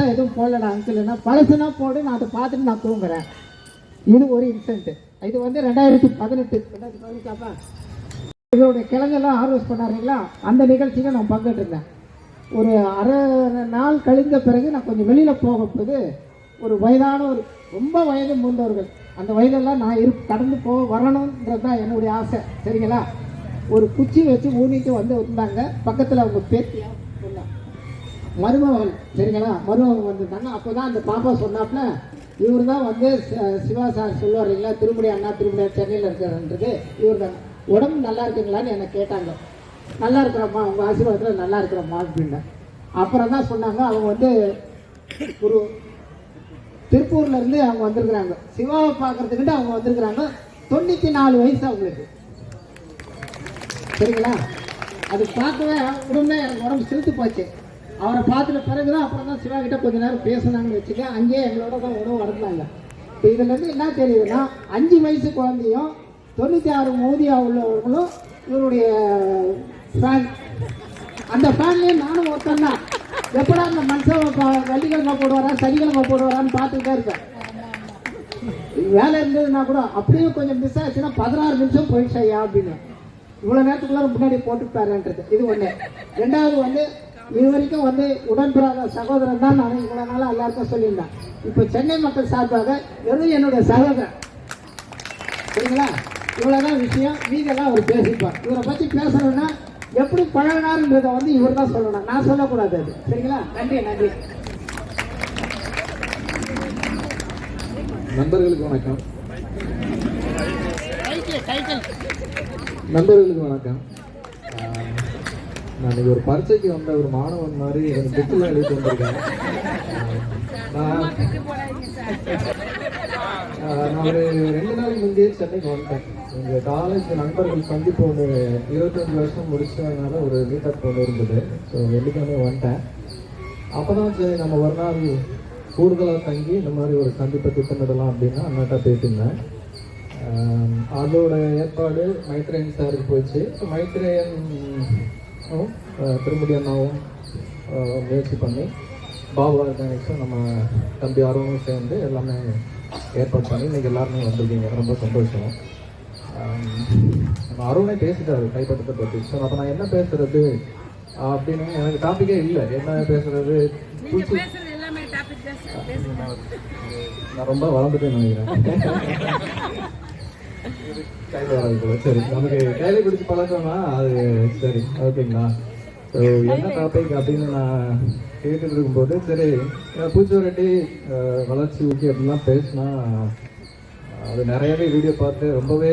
புதுசாக எதுவும் போடலடா அங்கிள்னா பழசுனா போடு நான் அதை பார்த்துட்டு நான் தூங்குறேன். இது ஒரு இன்சிடென்ட் இது வந்து ரெண்டாயிரத்தி பதினெட்டு. ரெண்டாயிரத்தி பதினெட்டாப்பா இதோடைய கிழங்கெல்லாம் ஹார்வெஸ்ட் பண்ணாருங்களா? அந்த நிகழ்ச்சியில் நான் பங்கேற்றிருந்தேன் ஒரு அரை நாள் கழிந்த பிறகு நான் கொஞ்சம் வெளியில் போகும்போது ஒரு வயதான ஒரு ரொம்ப வயது மூந்தவர்கள் அந்த வயதெல்லாம் நான் இரு கடந்து போக வரணுன்றது தான் என்னுடைய ஆசை. சரிங்களா? ஒரு குச்சி வச்சு ஊனிட்டு வந்து இருந்தாங்க. பக்கத்தில் அவங்க பேத்தியாக மருமகன் சரிங்களா? மருமகன் வந்திருந்தாங்க அப்போ தான் அந்த பாப்பா சொன்னாப்புல இவர் தான் வந்து சிவா சார் சொல்லுவார் இல்லைங்களா திருமுடி அண்ணா திருமுடி சென்னையில் இருக்கிறன்றது இவர் தான் உடம்பு நல்லா இருக்குங்களான்னு என்னை கேட்டாங்க. நல்லா இருக்கிறோம்மா உங்கள் ஆசீர்வாதத்தில் நல்லா இருக்கிறோம்மா அப்படின்னு அப்புறம் தான் சொன்னாங்க அவங்க வந்து ஒரு திருப்பூர்லேருந்து அவங்க வந்திருக்கிறாங்க. சிவாவை பார்க்கறதுக்கிட்ட அவங்க வந்திருக்கிறாங்க. தொண்ணூற்றி நாலு வயசு அவங்களுக்கு. சரிங்களா? அது பார்க்கவே உடனே எனக்கு உடம்பு செலுத்து போச்சு. அவரை பார்த்துட்ட பிறகு தான் அப்புறம் தான் சிவா கிட்ட கொஞ்ச நேரம் பேசினாங்கன்னு வச்சுக்க அங்கேயே எங்களோட தான் உணவு வளர்ந்தாங்க இப்போ இதுலேருந்து என்ன தெரியுதுன்னா அஞ்சு வயசு குழந்தையும் தொண்ணூற்றி ஆறு மோதியா உள்ளவர்களும் இவருடைய ஃபேன் அந்த ஃபேன்லேயே நானும் ஒருத்தன் தான். எப்படா அந்த மனுஷன் ப- வெள்ளிக்கிழமை போடுவாரா சனிக்கிழமை போடுவாரான்னு பார்த்துக்கிட்டே இருக்கேன் வேலை இருந்ததுன்னா கூட அப்படியே கொஞ்சம் மிஸ் ஆச்சுன்னா பதினாறு நிமிஷம் போயிடுச்சு ஐயா அப்படின்னு. இவ்வளோ நேரத்துக்குள்ள முன்னாடி போட்டுட்டாருன்றது இது ஒன்று ரெண்டாவது வந்து இது வரைக்கும் வந்து உடன்பிறாத சகோதரன் தான் நான் இவ்வளோ நாளாக எல்லாருக்கும் சொல்லியிருந்தேன் இப்போ சென்னை மக்கள் சார்பாக வெறும் என்னுடைய சகோதரன். சரிங்களா? இவ்வளோதான் விஷயம். மீதெல்லாம் அவர் பேசிப்பார். இவரை பற்றி பேசணும்னா எப்படி பழகினாருன்றதை வந்து இவர் தான் சொல்லணும். நான் சொல்லக்கூடாது அது. சரிங்களா? நன்றி நன்றி. நண்பர்களுக்கு வணக்கம். நண்பர்களுக்கு வணக்கம். நான் ஒரு பரீட்சைக்கு வந்த ஒரு மாணவன் மாதிரி எனக்கு புக்கில் எழுதி வந்திருக்கேன் நான் நான் ஒரு ரெண்டு நாளைக்கு முந்தையே சென்னைக்கு வந்துட்டேன். எங்கள் காலேஜ் நண்பர்கள் சந்திப்பு ஒன்று இருபத்தஞ்சு வருஷம் முடிச்சதுனால ஒரு மீட்டப் ஒன்று இருந்தது. ஸோ வெள்ளிக்கிழமை வந்துட்டேன். அப்போ தான் சரி நம்ம ஒரு நாள் கூடுதலாக தங்கி இந்த மாதிரி ஒரு சந்திப்பை திட்டமிடலாம் அப்படின்னு அண்ணாட்டா பேசியிருந்தேன். அதோட ஏற்பாடு மைத்ரேயன் சாருக்கு போச்சு. மைத்ரேயன் திருமுடி அண்ணாவும் முயற்சி பண்ணி பாபு ஆர்கானிக்ஸும் நம்ம தம்பி ஆர்வமும் சேர்ந்து எல்லாமே ஏற்பாடு பண்ணி இன்னைக்கு எல்லாருமே வந்திருக்கீங்க. ரொம்ப சந்தோஷம். நம்ம அருணே பேசிட்டாரு கைப்பற்றத்தை பற்றி ஸோ அப்போ நான் என்ன பேசுறது? அப்படின்னு எனக்கு டாப்பிக்கே இல்லை. என்ன பேசுறது? நான் ரொம்ப வளர்ந்துட்டேன்னு நினைக்கிறேன். கையில் வராது போல சரி நமக்கு கையில பிடிச்சி பழக்கம்னா அது சரி ஓகேங்களா ஸோ என்ன டாபிக் அப்படின்னு நான் கேட்டுட்டு இருக்கும்போது சரி பூச்சிவரட்டி வளர்ச்சி ஊக்கி அப்படிலாம் பேசினா அது நிறையவே வீடியோ பார்த்து ரொம்பவே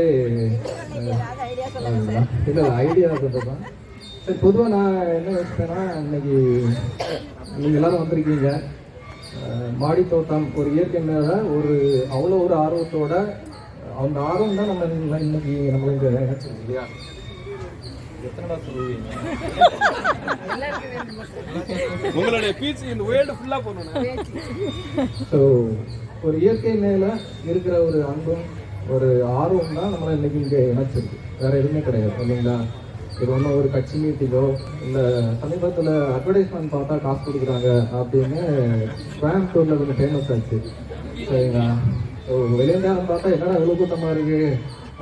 இல்லை ஐடியா சொல்கிறது தான் சரி பொதுவாக நான் என்ன யோசிப்பேன்னா இன்னைக்கு நீங்கள் எல்லாரும் வந்திருக்கீங்க மாடி தோட்டம் ஒரு இயற்கை மேல ஒரு அவ்வளோ ஒரு ஆர்வத்தோட அந்த ஆர்வம் தான் நம்ம இன்ன- இன்னைக்கு நம்ம இங்க நினைச்சிருக்கோம் இல்லையா? உங்களுடைய பீச் இந்த வேர்ல்டு ஃபுல்லா போகணும் ஸோ ஒரு இயற்கை மேல இருக்கிற ஒரு அன்பும் ஒரு ஆர்வம் தான் நம்மளை இன்னைக்கு இங்க இணைச்சிருக்கு. வேற எதுவுமே கிடையாது இல்லைங்களா? இது ஒன்றும் ஒரு கட்சி மீட்டிங்கோ இல்லை சமீபத்தில் அட்வர்டைஸ்மெண்ட் பார்த்தா காசு கொடுக்குறாங்க அப்படின்னு கோயம்புத்தூரில் கொஞ்சம் ஃபேமஸ் ஆச்சு. சரிங்களா? ஸோ பார்த்தா என்னடா இவ்வளோ கூட்டமாக இருக்கு?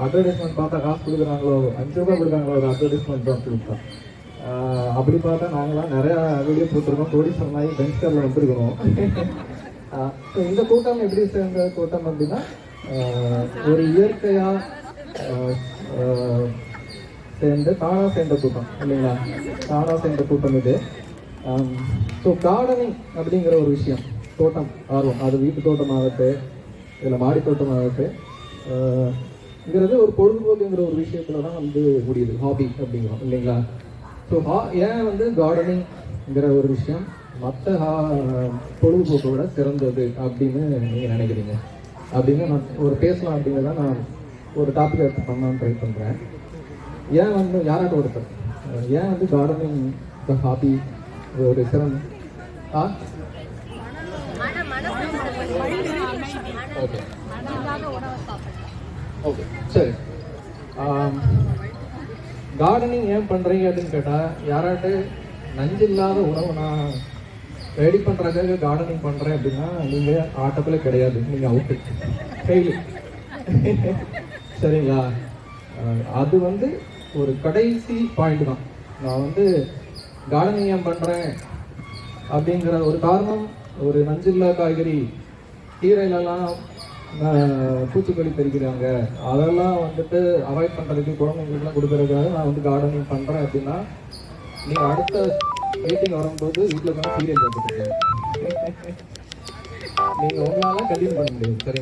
அட்வர்டைஸ்மெண்ட் பார்த்தா காசு கொடுக்குறாங்களோ? அஞ்சு ரூபாய் கொடுக்குறாங்களோ ஒரு அட்வர்டைஸ்மெண்ட் தான் கொடுத்தோம் அப்படி பார்த்தா நாங்களாம் நிறையா வீடியோ போட்டிருக்கோம். கோடீஸ்வரன் மாதிரி பென்ஸ்கரில் வந்துருக்கிறோம். இந்த கூட்டம் எப்படி சேர்ந்த கூட்டம் அப்படின்னா ஒரு இயற்கையா சேர்ந்து தானா சேர்ந்த கூட்டம் இல்லைங்களா? தானா சேர்ந்த கூட்டம் இது. ஸோ கார்டனிங் அப்படிங்கிற ஒரு விஷயம் தோட்டம் ஆர்வம். அது வீட்டு தோட்டமாகட்டு ஆகட்டு இதில் தோட்டமாகட்டு இங்கிறது ஒரு பொழுதுபோக்குங்கிற ஒரு விஷயத்துல தான் வந்து முடியுது. ஹாபி அப்படிங்கிறோம் இல்லைங்களா? ஸோ ஹா ஏன் வந்து கார்டனிங்ங்கிற ஒரு விஷயம் மற்ற பொழுதுபோக்கை விட சிறந்தது அப்படின்னு நீங்கள் நினைக்கிறீங்க? அப்படின்னு நான் ஒரு பேசலாம் அப்படிங்கிறத நான் ஒரு டாபிக் எடுத்து பண்ணலாம்னு ட்ரை பண்ணுறேன் ஏன் வந்து யாராட்ட ஒருத்தர்? ஏன் வந்து கார்டனிங் ஹாபி ஒரு சிறந்த ஆ? ஓகே ஓகே சரி. கார்டனிங் ஏன் பண்ணுறீங்க அப்படின்னு கேட்டால் யாராட்டு நஞ்சு இல்லாத உணவு நான் ரெடி பண்ணுறதுக்காக கார்டனிங் பண்ணுறேன் அப்படின்னா நீங்கள் ஆட்டத்தில் கிடையாது. நீங்கள் அவுட்டு ஃபெயில் சரிங்களா? அது வந்து ஒரு கடைசி பாயிண்ட் தான். நான் வந்து கார்டனிங் ஏன் பண்ணுறேன் அப்படிங்கிற ஒரு காரணம் ஒரு நஞ்சில்லா காய்கறி கீரையிலலாம் பூச்சிக்கொல்லி தெரிக்கிறாங்க அதெல்லாம் வந்துட்டு அவாய்ட் பண்ணுறதுக்கு குழந்தைங்களுக்குலாம் கொடுக்குறதுக்காக நான் வந்து கார்டனிங் பண்ணுறேன் அப்படின்னா நீங்கள் அடுத்த மீட்டிங் வரும்போது வீட்டில் தான் சீரியல் வந்துட்டு நீங்கள் உங்களால் கண்டினியூ பண்ண முடியும் சரி